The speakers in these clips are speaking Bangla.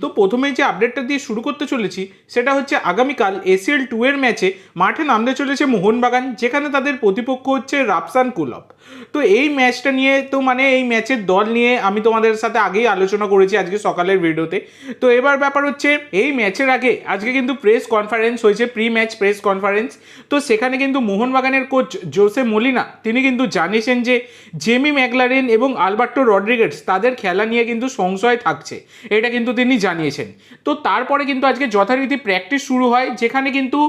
তো প্রথমে যে আপডেটটা দিয়ে শুরু করতে চলেছি, সেটা হচ্ছে আগামীকাল এসিএল টু এর ম্যাচে মাঠে নামতে চলেছে মোহনবাগান, যেখানে তাদের প্রতিপক্ষ হচ্ছে রাপসান কুলব তো এই ম্যাচটা নিয়ে তো মানে এই ম্যাচের দল নিয়ে আমি তোমাদের সাথে আগেই আলোচনা করেছি আজকে সকালের ভিডিওতে। তো এবার ব্যাপার হচ্ছে, এই ম্যাচের আগে, আজকে কিন্তু প্রেস কনফারেন্স হয়েছে প্রি ম্যাচ প্রেস কনফারেন্স তো সেখানে কিন্তু মোহনবাগানের কোচ জোসে মলিনা, তিনি কিন্তু জানিয়েছেন যে, জেমি ম্যাকলারেন এবং আলবার্টো রড্রিগেটস তাদের খেলা নিয়ে কিন্তু সংশয় থাকছে। এটা কিন্তু তিনি জানিয়েছেন। তো তারপরে কিন্তু আজকে যথারীতি প্র্যাকটিস শুরু হয় যেখানে কিন্তু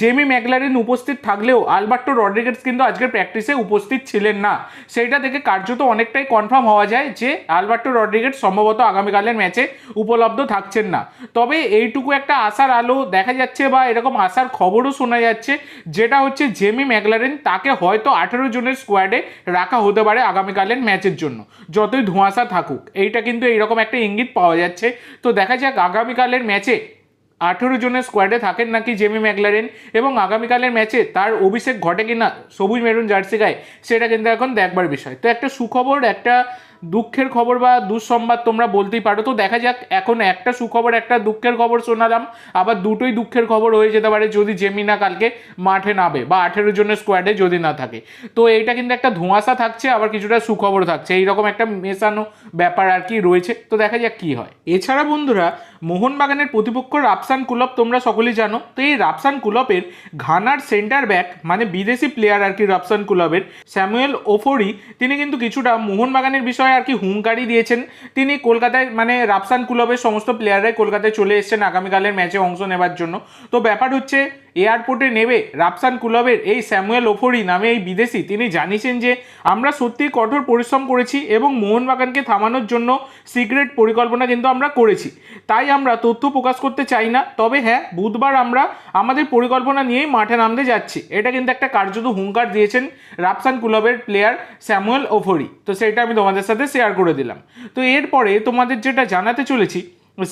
জেমি ম্যাকলারেন উপস্থিত থাকলেও আলবার্টো রড্রিগেটস কিন্তু আজকের প্র্যাকটিসে উপস্থিত ছিলেন না। সেইটা থেকে কার্যত অনেকটাই কনফার্ম হওয়া যায় যে আলবার্টো রড্রিগেটস সম্ভবত আগামীকালের ম্যাচে উপলব্ধ থাকছেন না। তবে এইটুকু একটা আশার আলো দেখা যাচ্ছে বা এরকম আশার খবরও শোনা যাচ্ছে, যেটা হচ্ছে জেমি ম্যাকলারেন তাকে হয়তো আঠেরো জনের স্কোয়াডে রাখা হতে পারে আগামীকালের ম্যাচের জন্য, যতই ধোঁয়াশা থাকুক। এইটা কিন্তু এইরকম একটা ইঙ্গিত পাওয়া যাচ্ছে। তো দেখা যাক আগামীকালের ম্যাচে আঠেরো জনের স্কোয়াডে থাকেন নাকি জেমি ম্যাকলারেন? এবং আগামীকালের ম্যাচে তার অভিষেক ঘটে কিনা? সবুজ মেরুন জার্সি গায়ে? সেটা কিন্তু এখন দেখবার বিষয়। তো একটা সুখবর, একটা দুঃখের খবর বা দুঃসংবাদ তোমরা বলতেই পারো। তো দেখা যাক, এখন একটা সুখবর, একটা দুঃখের খবর শোনালাম। আবার দুটোই দুঃখের খবর হয়ে যেতে পারে যদি জেমিনা কালকে মাঠে নামে বা আঠেরো জনের স্কোয়াডে যদি না থাকে। তো এইটা কিন্তু একটা ধোঁয়াশা থাকছে, আবার কিছুটা সুখবর থাকছে। এইরকম একটা মেশানো ব্যাপার আর কি রয়েছে। তো দেখা যাক কি হয়। এছাড়া বন্ধুরা, মোহনবাগানের প্রতিপক্ষ রাপসান কুলব তোমরা সকলেই জানো। তো এই রাপসান কুলবের ঘানার সেন্টার ব্যাক মানে বিদেশি প্লেয়ার আর কি রাপসান কুলবের স্যামুয়েল ওফোরি তিনি কিন্তু কিছুটা মোহনবাগানের বিষয়ে আর কি হুঙ্কারি দিয়েছেন। তিনি কলকাতায় মানে রাফসান কুলবের সমস্ত প্লেয়াররাই কলকাতায় চলে এসছেন আগামীকালের ম্যাচে অংশ নেবার জন্য। তো ব্যাপার হচ্ছে এয়ারপোর্টে নেবে রাপসান কুলবের এই স্যামুয়েল ওফরি নামে এই বিদেশি। তিনি জানিয়েছেন যে, আমরা সত্যিই কঠোর পরিশ্রম করেছি এবং মোহনবাগানকে থামানোর জন্য সিক্রেট পরিকল্পনা কিন্তু আমরা করেছি। তাই আমরা তথ্য প্রকাশ করতে চাই না। তবে হ্যাঁ বুধবার আমরা আমাদের পরিকল্পনা নিয়েই মাঠে নামতে যাচ্ছি। এটা কিন্তু একটা কার্যত হুঙ্কার দিয়েছেন রাপসান কুলবের প্লেয়ার স্যামুয়েল ওফোরি। তো সেটা আমি তোমাদের সাথে শেয়ার করে দিলাম। তো এরপরে তোমাদের যেটা জানাতে চলেছি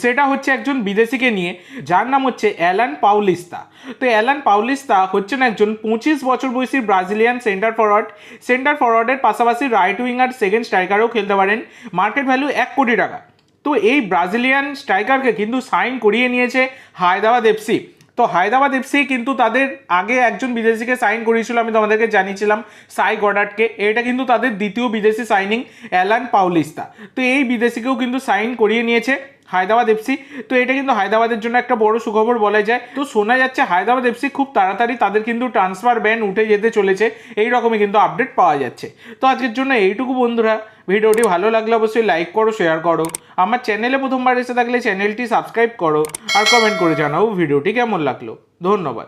সেটা হচ্ছে একজন বিদেশিকে নিয়ে, যার নাম হচ্ছে অ্যালান পাউলিস্তা। তো অ্যালান পাউলিস্তা হচ্ছেন একজন পঁচিশ বছর বয়সী ব্রাজিলিয়ান সেন্টার ফরওয়ার্ড, সেন্টার ফরওয়ার্ডের পাশাপাশি রাইট উইঙ্গার সেকেন্ড স্ট্রাইকারও খেলতে পারেন মার্কেট ভ্যালু এক কোটি টাকা। তো এই ব্রাজিলিয়ান স্ট্রাইকারকে কিন্তু সাইন করিয়ে নিয়েছে হায়দ্রাবাদ এফসি তো হায়দ্রাবাদ এফসি কিন্তু তাদের আগে একজন বিদেশিকে সাইন করিয়েছিল আমি তোমাদেরকে জানিয়েছিলাম সাই গডার্টকে এটা কিন্তু তাদের দ্বিতীয় বিদেশি সাইনিং অ্যালান পাউলিস্তা। তো এই বিদেশিকেও কিন্তু সাইন করিয়ে নিয়েছে। হায়দ্রাবাদ এফসি তো এটা কিন্তু হায়দ্রাবাদের জন্য একটা বড় সুখবর বলা যায়। তো শোনা যাচ্ছে হায়দ্রাবাদ এফসি খুব তাড়াতাড়ি তাদের কিন্তু ট্রান্সফার ব্যান উঠে যেতে চলেছে। এই রকমই কিন্তু আপডেট পাওয়া যাচ্ছে। তো আজকের জন্য এইটুকু বন্ধুরা। ভিডিওটি ভালো লাগলে অবশ্যই লাইক করো শেয়ার করো। আমার চ্যানেলে প্রথমবার এসে থাকলে চ্যানেলটি সাবস্ক্রাইব করো। আর কমেন্ট করে জানাও ভিডিওটি কেমন লাগল। ধন্যবাদ।